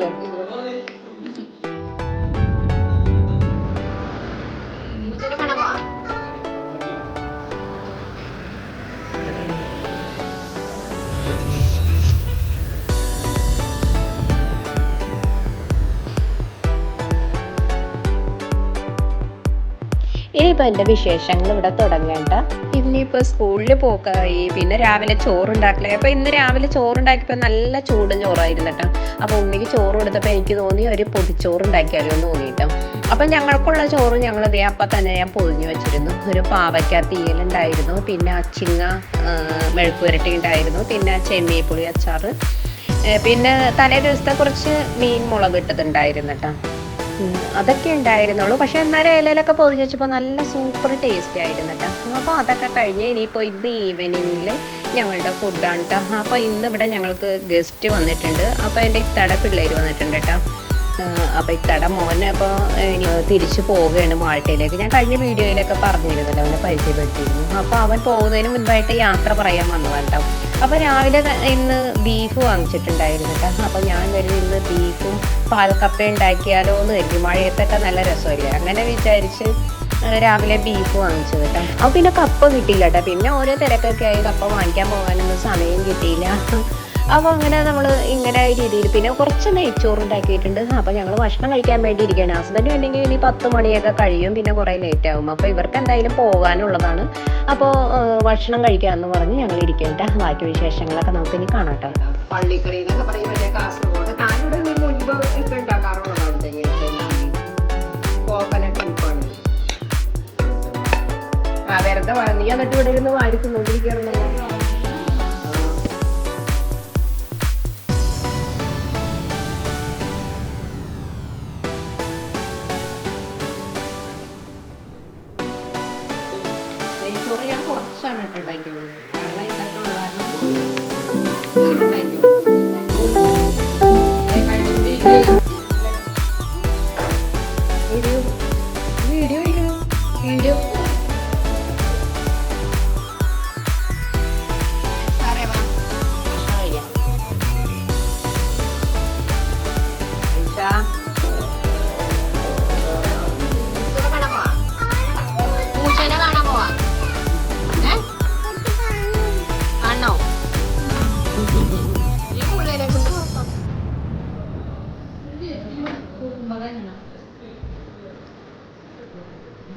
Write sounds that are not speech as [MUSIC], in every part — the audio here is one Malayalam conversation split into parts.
Gracias. ഇനിയിപ്പോൾ എന്റെ വിശേഷങ്ങൾ ഇവിടെ തുടങ്ങേണ്ട. ഇനിയിപ്പോൾ സ്കൂളിൽ പോക്കായി. പിന്നെ രാവിലെ ചോറുണ്ടാക്കലായി. അപ്പോൾ ഇന്ന് രാവിലെ ചോറുണ്ടാക്കിയപ്പോൾ നല്ല ചൂട് ചോറായിരുന്നു കേട്ടോ. അപ്പോൾ ഉണ്ണിക്ക് ചോറ് കൊടുത്തപ്പോൾ എനിക്ക് തോന്നി ഒരു പൊതിച്ചോറ് ഉണ്ടാക്കിയാലോ എന്ന് തോന്നിയിട്ടോ. അപ്പം ഞങ്ങൾക്കുള്ള ചോറ് ഞങ്ങൾ ദേ അപ്പം തന്നെ ഞാൻ പൊതിഞ്ഞു വെച്ചിരുന്നു. ഒരു പാവയ്ക്ക തീയലുണ്ടായിരുന്നു. പിന്നെ അച്ചിങ്ങ മെഴുക്കുപുരട്ടി ഉണ്ടായിരുന്നു. പിന്നെ ചെമ്മീപ്പുളി അച്ചാർ പിന്നെ തലേ ദിവസത്തെ കുറച്ച് മീൻ മുളക് ഇട്ടതുണ്ടായിരുന്നു കേട്ടോ. അതൊക്കെ ഉണ്ടായിരുന്നുള്ളൂ. പക്ഷെ എന്നാലും ഇലയിലൊക്കെ പൊതിഞ്ഞ് വെച്ചപ്പോൾ നല്ല സൂപ്പർ ടേസ്റ്റി ആയിരുന്നു കേട്ടോ അപ്പോൾ അതൊക്കെ കഴിഞ്ഞ് ഇനിയിപ്പോൾ ഇന്ന് ഈവനിങ്ങിൽ ഞങ്ങളുടെ ഫുഡാണ് കേട്ടോ അപ്പോൾ ഇന്ന് ഇവിടെ ഞങ്ങൾക്ക് ഗസ്റ്റ് വന്നിട്ടുണ്ട്. അപ്പോൾ എന്റെ ഇത്തട പിള്ളേർ വന്നിട്ടുണ്ട് കേട്ടോ അപ്പോൾ ഇത്തട മോനെ അപ്പോൾ തിരിച്ചു പോവുകയാണ് മാൾട്ടയിലേക്ക്. ഞാൻ കഴിഞ്ഞ വീഡിയോയിലൊക്കെ പറഞ്ഞിരുന്നല്ലോ അവനെ പരിചയപ്പെടുത്തിയിരുന്നു. അപ്പോൾ അവൻ പോകുന്നതിന് മുൻപായിട്ട് യാത്ര പറയാൻ വന്നതാണ് കേട്ടോ അപ്പോൾ രാവിലെ ഇന്ന് ബീഫ് വാങ്ങിച്ചിട്ടുണ്ടായിരുന്നു കേട്ടോ അപ്പോൾ ഞാൻ കരുതി ഇന്ന് ബീഫും പാൽക്കപ്പ ഉണ്ടാക്കിയാലോ എന്ന് കരുതി. മഴയത്തൊക്കെ നല്ല രസമല്ലേ അങ്ങനെ വിചാരിച്ച് രാവിലെ ബീഫ് വാങ്ങിച്ചത് കേട്ടോ അപ്പോൾ പിന്നെ കപ്പ കിട്ടിയില്ല കേട്ടോ പിന്നെ ഓരോ തിരക്കൊക്കെ ആയി കപ്പ വാങ്ങിക്കാൻ പോകാനൊന്നും സമയം കിട്ടിയില്ല. അപ്പോൾ അങ്ങനെ നമ്മൾ ഇങ്ങനെ രീതിയിൽ പിന്നെ കുറച്ച് നെയ്ച്ചോറ് ഉണ്ടാക്കിയിട്ടുണ്ട് അപ്പോൾ ഞങ്ങൾ ഭക്ഷണം കഴിക്കാൻ വേണ്ടി ഇരിക്കുകയാണ് ഹസ്ബൻഡ് വേണമെങ്കിൽ ഇനി പത്ത് മണിയൊക്കെ കഴിയും. പിന്നെ കുറേ ലേറ്റ് ആകും അപ്പോൾ ഇവർക്ക് എന്തായാലും പോകാനുള്ളതാണ്. അപ്പോൾ ഭക്ഷണം കഴിക്കാമെന്ന് പറഞ്ഞ് ഞങ്ങൾ ഇരിക്കേണ്ട ബാക്കി വിശേഷങ്ങളൊക്കെ നമുക്ക് ഇനി കാണാം കേട്ടോ പള്ളിക്കറി എന്നൊക്കെ കാസർഗോഡ്. ഞാനിവിടെ മുൻപ് ഉണ്ടാക്കാറുള്ളതാണ് കോക്കനട്ട് ആ വെറുതെ നീ എന്നിട്ട് ഇവിടെ ഇരുന്ന് വാരി Thank you.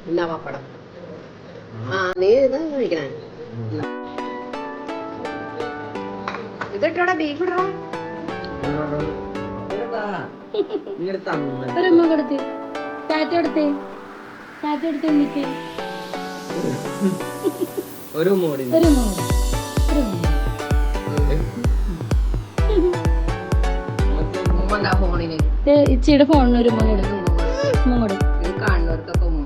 എന്നാ പപ്പടം. ആ നീ ഇത് കഴിക്കണേ. ഇതിട്ടോടെ ബീഫ് ഇടണം. ഒരമ്മ കൊടുത്ത്? ടാറ്റ കൊടുത്തേ? ടാറ്റ കൊടുത്ത് എന്നിട്ട് ഒരു മോഡി ഒരു മോട്. ഇച്ചിയുടെ ഫോണിന് ഒരു ഉമ്മ കൊടുക്കും. ഉമ്മ കൊടുക്കും. ഇത് കാണുന്നവർക്കൊക്കെ ഉമ്മ.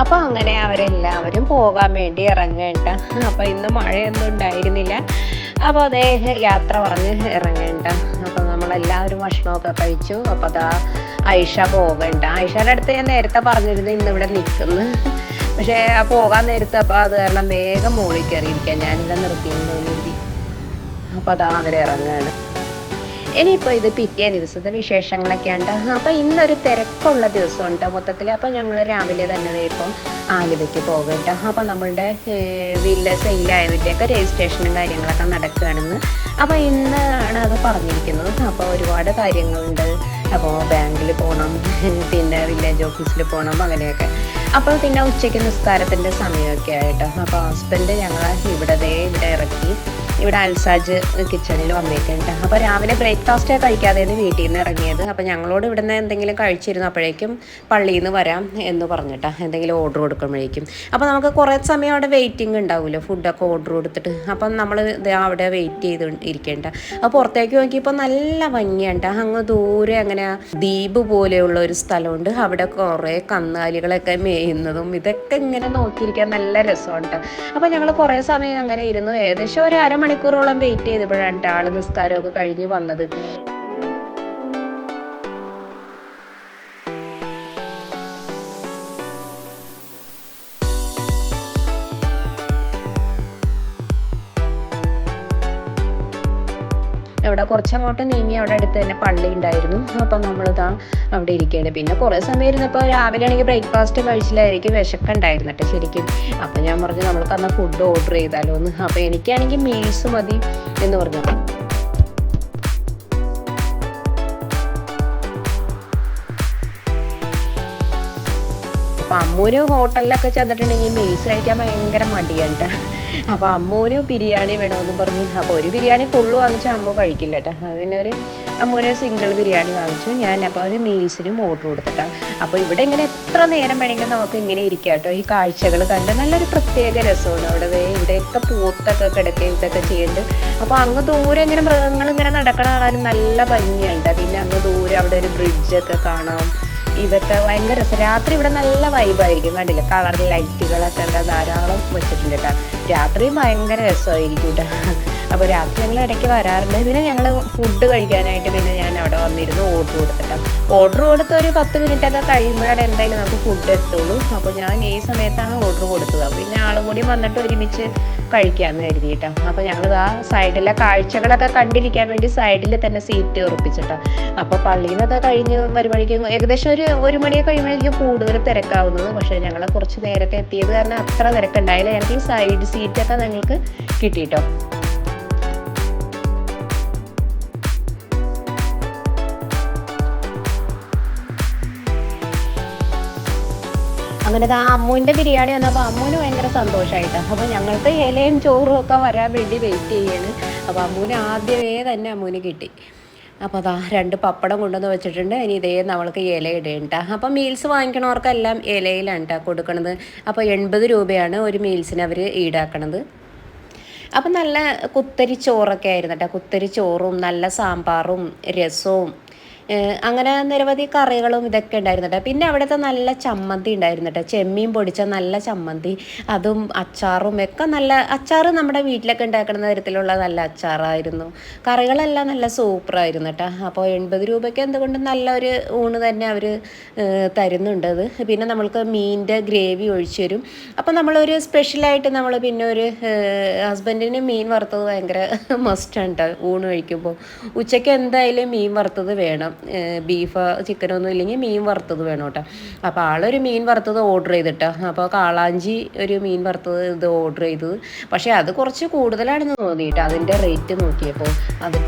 അപ്പൊ അങ്ങനെ അവരെല്ലാവരും പോകാൻ വേണ്ടി ഇറങ്ങേണ്ട. അപ്പൊ ഇന്ന് മഴയൊന്നും ഉണ്ടായിരുന്നില്ല. അപ്പൊ അതേ യാത്ര പറഞ്ഞ് ഇറങ്ങേണ്ട. അപ്പൊ നമ്മളെല്ലാവരും ഭക്ഷണമൊക്കെ കഴിച്ചു. അപ്പൊ അതാ ഐഷ പോകണ്ട. ഐഷയുടെ അടുത്ത് ഞാൻ നേരത്തെ പറഞ്ഞിരുന്നു ഇന്ന് ഇവിടെ നിൽക്കുന്നു. പക്ഷേ ആ പോകാൻ നേരത്തെ അപ്പൊ അത് കാരണം വേഗം മുകളിൽ കയറിയിരിക്കാം ഞാനിവിടെ നിർത്തിയെന്ന് അപ്പൊ അതാ അവരിറങ്ങാണ് ഇനിയിപ്പോൾ ഇത് പിറ്റേ ദിവസത്തെ വിശേഷങ്ങളൊക്കെ ഉണ്ട് അപ്പോൾ ഇന്നൊരു തിരക്കുള്ള ദിവസമുണ്ട് മൊത്തത്തിൽ അപ്പോൾ ഞങ്ങൾ രാവിലെ തന്നെ ഇപ്പം ആലുവയ്ക്ക് പോകട്ടെ അപ്പോൾ നമ്മളുടെ വില്ല സെയിലായതിന്റെയൊക്കെ രജിസ്ട്രേഷനും കാര്യങ്ങളൊക്കെ നടക്കുകയാണെന്ന്. അപ്പോൾ ഇന്നാണ് അത് പറഞ്ഞിരിക്കുന്നത്. അപ്പോൾ ഒരുപാട് കാര്യങ്ങളുണ്ട്. അപ്പോൾ ബാങ്കിൽ പോകണം പിന്നെ വില്ലേജ് ഓഫീസിൽ പോകണം അങ്ങനെയൊക്കെ. അപ്പോൾ പിന്നെ ഉച്ചയ്ക്ക് നിസ്കാരത്തിന്റെ സമയമൊക്കെ ആയിട്ടോ. അപ്പോൾ ഹസ്ബൻഡ് ഞങ്ങളെ ഇവിടെ ഇവിടെ ഇറക്കി. ഇവിടെ അൽസാജ് കിച്ചണിൽ വന്നിട്ടുണ്ട്. അപ്പോൾ രാവിലെ ബ്രേക്ക്ഫാസ്റ്റ് കഴിക്കാതെയാണ് വീട്ടിൽ നിന്ന് ഇറങ്ങിയത്. അപ്പോൾ ഞങ്ങളോട് ഇവിടുന്ന് എന്തെങ്കിലും കഴിച്ചിരുന്നു? അപ്പോഴേക്കും പള്ളിയിൽ നിന്ന് വരാം എന്ന് പറഞ്ഞിട്ടാ എന്തെങ്കിലും ഓർഡർ കൊടുക്കുമ്പോഴേക്കും. അപ്പോൾ നമുക്ക് കുറേ സമയം അവിടെ വെയിറ്റിംഗ് ഉണ്ടാവില്ല ഫുഡൊക്കെ ഓർഡർ കൊടുത്തിട്ട്. അപ്പം നമ്മൾ അവിടെ വെയിറ്റ് ചെയ്ത് ഇരിക്കേണ്ട അപ്പോൾ പുറത്തേക്ക് നോക്കിയപ്പോൾ നല്ല ഭംഗിയുണ്ട്. അങ്ങ് ദൂരെ അങ്ങനെ ദ്വീപ് പോലെയുള്ള ഒരു സ്ഥലമുണ്ട്. അവിടെ കുറേ കന്നുകാലികളൊക്കെ മേയുന്നതും ഇതൊക്കെ ഇങ്ങനെ നോക്കിയിരിക്കാൻ നല്ല രസമുണ്ട്. അപ്പോൾ ഞങ്ങൾ കുറേ സമയം അങ്ങനെ ഇരുന്നു. ഏകദേശം ഒരു അരമണിക്കൂറോളം വെയിറ്റ് ചെയ്തപ്പോഴാണ് ആൾ നിസ്കാരമൊക്കെ കഴിഞ്ഞ് വന്നത്. ഇവിടെ കുറച്ചങ്ങോട്ട് നീങ്ങി അവിടെ അടുത്ത് തന്നെ പള്ളി ഉണ്ടായിരുന്നു. അപ്പം നമ്മളിതാ അവിടെ ഇരിക്കുകയാണ്. പിന്നെ കുറേ സമയം ഇരുന്നപ്പോൾ രാവിലെ ആണെങ്കിൽ ബ്രേക്ക്ഫാസ്റ്റ് കഴിച്ചില്ലായിരിക്കും വിശക്കുണ്ടായിരുന്നു കേട്ടോ ശരിക്കും. അപ്പം ഞാൻ പറഞ്ഞു നമ്മൾക്ക് അന്ന് ഫുഡ് ഓർഡർ ചെയ്താലോ എന്ന്. അപ്പോൾ എനിക്കാണെങ്കിൽ മീൽസ് മതി എന്ന് പറഞ്ഞു. അപ്പം അമ്മൂര് ഹോട്ടലിലൊക്കെ ചെന്നിട്ടുണ്ടെങ്കിൽ മീൽസ് കഴിക്കാൻ ഭയങ്കര മടിയാണ്. അപ്പോൾ അമ്മൂന് ബിരിയാണി വേണമെന്ന് പറഞ്ഞു. അപ്പോൾ ഒരു ബിരിയാണി ഫുള്ള് വാങ്ങിച്ചാൽ അമ്മ കഴിക്കില്ല കേട്ടോ അതിന് ഒരു അമ്മൂന് സിംഗിൾ ബിരിയാണി വാങ്ങിച്ചു. ഞാൻ അപ്പോൾ ഒരു മീൽസിനും ഓർഡർ കൊടുത്തിട്ടാണ് അപ്പോൾ ഇവിടെ ഇങ്ങനെ എത്ര നേരം വേണമെങ്കിലും നമുക്ക് ഇങ്ങനെ ഇരിക്കാം കേട്ടോ ഈ കാഴ്ചകൾ കണ്ട് നല്ലൊരു പ്രത്യേക രസമാണ് അവിടെ. ഇവിടെയൊക്കെ പൂത്തൊക്കെ കിടക്കുകയും ഇതൊക്കെ ചെയ്യുന്നുണ്ട് അപ്പോൾ അങ്ങ് ദൂരെ ഇങ്ങനെ മൃഗങ്ങൾ ഇങ്ങനെ നടക്കണ കാണാനും നല്ല ഭംഗിയുണ്ട്. പിന്നെ അങ്ങ് ദൂരെ അവിടെ ഒരു ബ്രിഡ്ജൊക്കെ കാണാം. ഇതൊക്കെ ഭയങ്കര രസം. രാത്രി ഇവിടെ നല്ല വൈബായിരിക്കും കണ്ടില്ലേ? കളർ ലൈറ്റുകളൊക്കെ എന്താ ധാരാളം വെച്ചിട്ടുണ്ട് കേട്ടോ രാത്രി ഭയങ്കര രസമായിരിക്കും കേട്ടോ അപ്പോൾ രാത്രി ഞങ്ങൾ ഇടയ്ക്ക് വരാറുണ്ട്. പിന്നെ ഞങ്ങൾ ഫുഡ് കഴിക്കാനായിട്ട് പിന്നെ ഞാൻ അവിടെ വന്നിരുന്നു ഓർഡർ കൊടുത്തിട്ടാണ് ഓർഡർ കൊടുത്ത് ഒരു പത്ത് മിനിറ്റ് ഒക്കെ കഴിയുമ്പോഴാണ് എന്തായാലും നമുക്ക് ഫുഡ് എത്തുള്ളൂ. അപ്പോൾ ഞാൻ ഈ സമയത്താണ് ഓർഡർ കൊടുത്തത്. പിന്നെ ആളും കൂടി വന്നിട്ട് ഒരുമിച്ച് കഴിക്കാമെന്ന് കരുതിയിട്ട്. അപ്പോൾ ഞങ്ങൾ ആ സൈഡിലെ കാഴ്ചകളൊക്കെ കണ്ടിരിക്കാൻ വേണ്ടി സൈഡിൽ തന്നെ സീറ്റ് ഉറപ്പിച്ചിട്ടാണ് അപ്പോൾ പള്ളിയിൽ നിന്നൊക്കെ കഴിഞ്ഞ് വരുമ്പോഴേക്കും ഏകദേശം ഒരു ഒരു മണിയൊക്കെ കഴിയുമ്പോഴേക്കും കൂടുതൽ തിരക്കാവുന്നത്. പക്ഷേ ഞങ്ങൾ കുറച്ച് നേരത്തെ എത്തിയത് കാരണം അത്ര തിരക്കുണ്ടായില്ല. ഞങ്ങൾക്ക് ഈ സൈഡ് സീറ്റൊക്കെ ഞങ്ങൾക്ക് കിട്ടിയിട്ടോ. അങ്ങനെ ആ അമ്മുവിന്റെ ബിരിയാണി വന്നപ്പോൾ അമ്മുവിന് ഭയങ്കര സന്തോഷമായിട്ട് അപ്പോൾ ഞങ്ങൾക്ക് ഇലയും ചോറും ഒക്കെ വരാൻ വേണ്ടി വെയിറ്റ് ചെയ്യാണ്. അപ്പോൾ അമ്മുവിന് ആദ്യമേ തന്നെ അമ്മുവിന് കിട്ടി. അപ്പോൾ അതാ രണ്ട് പപ്പടം കൊണ്ടുവന്ന് വെച്ചിട്ടുണ്ട്. ഇനി ഇതേ നമ്മൾക്ക് ഇല ഇടേണ്ട. അപ്പോൾ മീൽസ് വാങ്ങിക്കണവർക്കെല്ലാം ഇലയിലാണ് കേട്ടോ കൊടുക്കണത്. അപ്പോൾ എൺപത് രൂപയാണ് ഒരു മീൽസിന് അവർ ഈടാക്കണത്. അപ്പം നല്ല കുത്തരി ചോറൊക്കെ ആയിരുന്നു കേട്ടോ കുത്തരി ചോറും നല്ല സാമ്പാറും രസവും അങ്ങനെ നിരവധി കറികളും ഇതൊക്കെ ഉണ്ടായിരുന്നു കേട്ടോ. പിന്നെ അവിടുത്തെ നല്ല ചമ്മന്തി ഉണ്ടായിരുന്നു കേട്ടോ. ചെമ്മീൻ പൊടിച്ച നല്ല ചമ്മന്തി അതും അച്ചാറും ഒക്കെ നല്ല അച്ചാർ നമ്മുടെ വീട്ടിലൊക്കെ ഉണ്ടാക്കുന്ന തരത്തിലുള്ള നല്ല അച്ചാറായിരുന്നു. കറികളെല്ലാം നല്ല സൂപ്പറായിരുന്നു കേട്ടോ. അപ്പോൾ എൺപത് രൂപയ്ക്ക് എന്തുകൊണ്ട് നല്ലൊരു ഊണ് തന്നെ അവർ തരുന്നുണ്ട് അത്. പിന്നെ നമ്മൾക്ക് മീനിന്റെ ഗ്രേവി ഒഴിച്ചു തരും. അപ്പോൾ നമ്മളൊരു സ്പെഷ്യലായിട്ട് നമ്മൾ പിന്നെ ഒരു ഹസ്ബൻഡിന് മീൻ വറുത്തത് ഭയങ്കര [LAUGHS] മസ്റ്റാണ് കേട്ടോ ഊണ് കഴിക്കുമ്പോൾ. ഉച്ചയ്ക്ക് എന്തായാലും മീൻ വറുത്തത് വേണം. ബീഫ് ചിക്കനൊന്നും ഇല്ലെങ്കിൽ മീൻ വറുത്തത് വേണം കേട്ടോ. അപ്പോൾ ആളൊരു മീൻ വറുത്തത് ഓർഡർ ചെയ്തിട്ടോ. അപ്പോൾ കാളാഞ്ചി ഒരു മീൻ വറുത്തത് ഇത് ഓർഡർ ചെയ്തത്. പക്ഷേ അത് കുറച്ച് കൂടുതലാണെന്ന് തോന്നിയിട്ട് അതിന്റെ റേറ്റ് നോക്കിയപ്പോൾ. അത്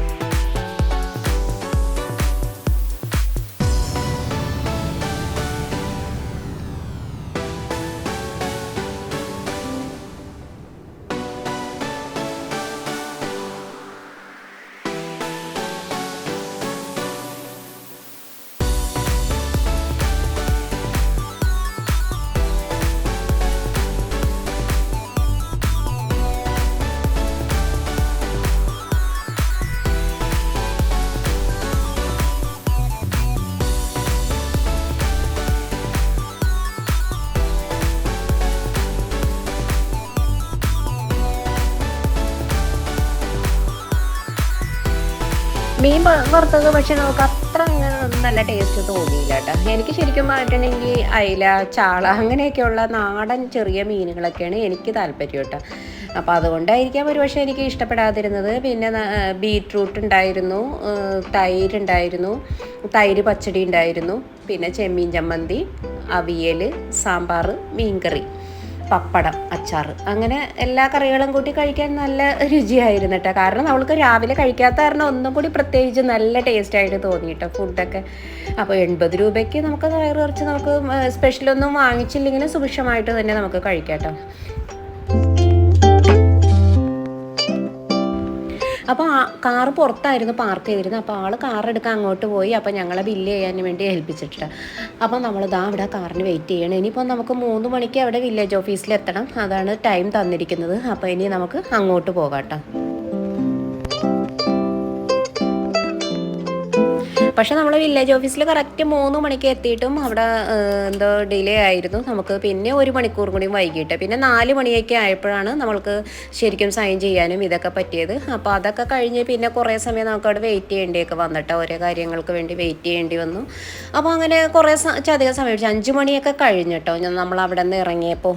മീൻ വറുത്തത് പക്ഷെ നമുക്ക് അത്ര നല്ല ടേസ്റ്റ് തോന്നിയില്ല കേട്ടോ. എനിക്ക് ശരിക്കും പറഞ്ഞിട്ടുണ്ടെങ്കിൽ അയില ചാള അങ്ങനെയൊക്കെയുള്ള നാടൻ ചെറിയ മീനുകളൊക്കെയാണ് എനിക്ക് താല്പര്യം കേട്ടോ. അപ്പോൾ അതുകൊണ്ടായിരിക്കാം ഒരു പക്ഷേ എനിക്ക് ഇഷ്ടപ്പെടാതിരുന്നത്. പിന്നെ ബീറ്റ്റൂട്ട് ഉണ്ടായിരുന്നു തൈര് ഉണ്ടായിരുന്നു തൈര് പച്ചടി ഉണ്ടായിരുന്നു പിന്നെ ചെമ്മീൻ ചമ്മന്തി അവിയൽ സാമ്പാർ മീൻകറി. പപ്പടം അച്ചാർ അങ്ങനെ എല്ലാ കറികളും കൂട്ടി കഴിക്കാൻ നല്ല രുചിയായിരുന്നു കേട്ടോ. കാരണം അവൾക്ക് രാവിലെ കഴിക്കാത്ത കാരണം ഒന്നും കൂടി പ്രത്യേകിച്ച് നല്ല ടേസ്റ്റായിട്ട് തോന്നി കേട്ടോ ഫുഡൊക്കെ അപ്പോൾ എൺപത് രൂപയ്ക്ക് നമുക്ക് വയറ് കുറച്ച് നമുക്ക് സ്പെഷ്യലൊന്നും വാങ്ങിച്ചില്ലെങ്കിലും സുഭിക്ഷമായിട്ട് തന്നെ നമുക്ക് കഴിക്കാം കേട്ടോ. അപ്പോൾ ആ കാറ് പുറത്തായിരുന്നു പാർക്ക് ചെയ്തിരുന്നത്. അപ്പോൾ ആൾ കാർ എടുക്കാൻ അങ്ങോട്ട് പോയി. അപ്പോൾ ഞങ്ങളെ ബില്ല് ചെയ്യാൻ വേണ്ടി ഏൽപ്പിച്ചിട്ട് അപ്പോൾ നമ്മൾ ദാ അവിടെ കാറിന് വെയിറ്റ് ചെയ്യണം. ഇനിയിപ്പോൾ നമുക്ക് മൂന്ന് മണിക്ക് അവിടെ വില്ലേജ് ഓഫീസിൽ എത്തണം. അതാണ് ടൈം തന്നിരിക്കുന്നത്. അപ്പോൾ ഇനി നമുക്ക് അങ്ങോട്ട് പോകാം കേട്ടോ. പക്ഷെ നമ്മൾ വില്ലേജ് ഓഫീസിൽ കറക്റ്റ് മൂന്ന് മണിക്ക് എത്തിയിട്ടും അവിടെ എന്തോ ഡിലേ ആയിരുന്നു. നമുക്ക് പിന്നെ ഒരു മണിക്കൂർ കൂടി വൈകിട്ട്. പിന്നെ നാല് മണിയൊക്കെ ആയപ്പോഴാണ് നമ്മൾക്ക് ശരിക്കും സൈൻ ചെയ്യാനും ഇതൊക്കെ പറ്റിയത്. അപ്പോൾ അതൊക്കെ കഴിഞ്ഞ് പിന്നെ കുറേ സമയം നമുക്ക് അവിടെ വെയിറ്റ് ചെയ്യേണ്ടിയൊക്കെ വന്നിട്ട് ഓരോ കാര്യങ്ങൾക്ക് വേണ്ടി വെയിറ്റ് ചെയ്യേണ്ടി വന്നു. അപ്പോൾ അങ്ങനെ കുറേ അധികം സമയം അഞ്ച് മണിയൊക്കെ കഴിഞ്ഞിട്ടോ നമ്മൾ അവിടെ നിന്ന് ഇറങ്ങിയപ്പോൾ.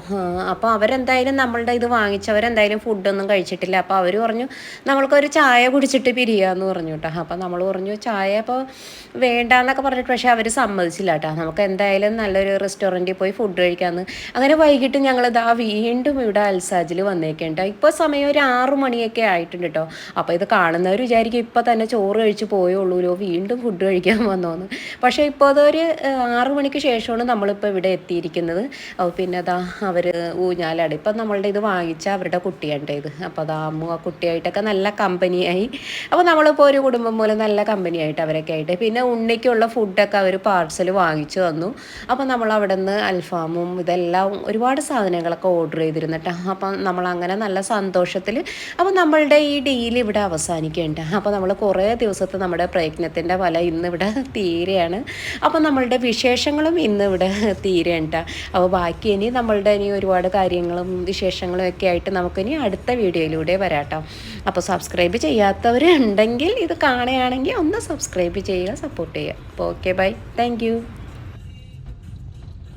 അപ്പോൾ അവരെന്തായാലും നമ്മളുടെ ഇത് വാങ്ങിച്ചവരെന്തായാലും ഫുഡൊന്നും കഴിച്ചിട്ടില്ല. അപ്പോൾ അവർ പറഞ്ഞു നമ്മൾക്കൊരു ചായ കുടിച്ചിട്ട് പിരിയാന്ന് പറഞ്ഞു കേട്ടോ അപ്പോൾ നമ്മൾ പറഞ്ഞു ചായ അപ്പോൾ വേണ്ടാന്നൊക്കെ പറഞ്ഞിട്ട് പക്ഷേ അവർ സമ്മതിച്ചില്ല കേട്ടോ നമുക്ക് എന്തായാലും നല്ലൊരു റെസ്റ്റോറന്റിൽ പോയി ഫുഡ് കഴിക്കാമെന്ന് അങ്ങനെ വൈകിട്ട് ഞങ്ങൾ ഇതാ വീണ്ടും ഇവിടെ അൽസാജിൽ വന്നേക്കേണ്ട ഇപ്പോൾ സമയം ഒരു ആറു മണിയൊക്കെ ആയിട്ടുണ്ട് കേട്ടോ അപ്പോൾ ഇത് കാണുന്നവർ വിചാരിക്കും ഇപ്പോൾ തന്നെ ചോറ് കഴിച്ച് പോയുള്ളൂല്ലോ വീണ്ടും ഫുഡ് കഴിക്കാൻ വന്നോന്ന്. പക്ഷേ ഇപ്പോൾ അതൊരു ആറു മണിക്ക് ശേഷമാണ് നമ്മളിപ്പോൾ ഇവിടെ എത്തിയിരിക്കുന്നത്. അപ്പോൾ പിന്നെ അതാ അവർ ഊഞ്ഞാലാട്. ഇപ്പം നമ്മളുടെ ഇത് വാങ്ങിച്ച അവരുടെ കുട്ടിയാണ് ഇത്. അപ്പോൾ അതാ അമ്മു ആ കുട്ടിയായിട്ടൊക്കെ നല്ല കമ്പനിയായി അപ്പോൾ നമ്മളിപ്പോൾ ഒരു കുടുംബം പോലെ നല്ല കമ്പനിയായിട്ട് അവരൊക്കെ ആയിട്ട് പിന്നെ ഉണ്ണിക്കുള്ള ഫുഡൊക്കെ അവർ പാർസൽ വാങ്ങിച്ചു തന്നു. അപ്പോൾ നമ്മൾ അവിടെ നിന്ന് അൽഫാമും ഇതെല്ലാം ഒരുപാട് സാധനങ്ങളൊക്കെ ഓർഡർ ചെയ്തിരുന്നിട്ട്. അപ്പം നമ്മൾ അങ്ങനെ നല്ല സന്തോഷത്തിൽ അപ്പോൾ നമ്മളുടെ ഈ ഡീൽ ഇവിടെ അവസാനിക്കേണ്ട അപ്പോൾ നമ്മൾ കുറേ ദിവസത്തെ നമ്മുടെ പ്രയത്നത്തിന്റെ ഫല ഇന്നിവിടെ തീരെയാണ് അപ്പോൾ നമ്മളുടെ വിശേഷങ്ങളും ഇന്നിവിടെ തീരേണ്ട അപ്പോൾ ബാക്കി ഇനി നമ്മളുടെ ഇനി ഒരുപാട് കാര്യങ്ങളും വിശേഷങ്ങളും ഒക്കെ ആയിട്ട് നമുക്കിനി അടുത്ത വീഡിയോയിലൂടെ വരാട്ടോ അപ്പോൾ സബ്സ്ക്രൈബ് ചെയ്യാത്തവരുണ്ടെങ്കിൽ ഇത് കാണുകയാണെങ്കിൽ ഒന്ന് സബ്സ്ക്രൈബ് സപ്പോർട്ട് ചെയ്യുക. അപ്പോൾ ഓക്കെ ബൈ താങ്ക്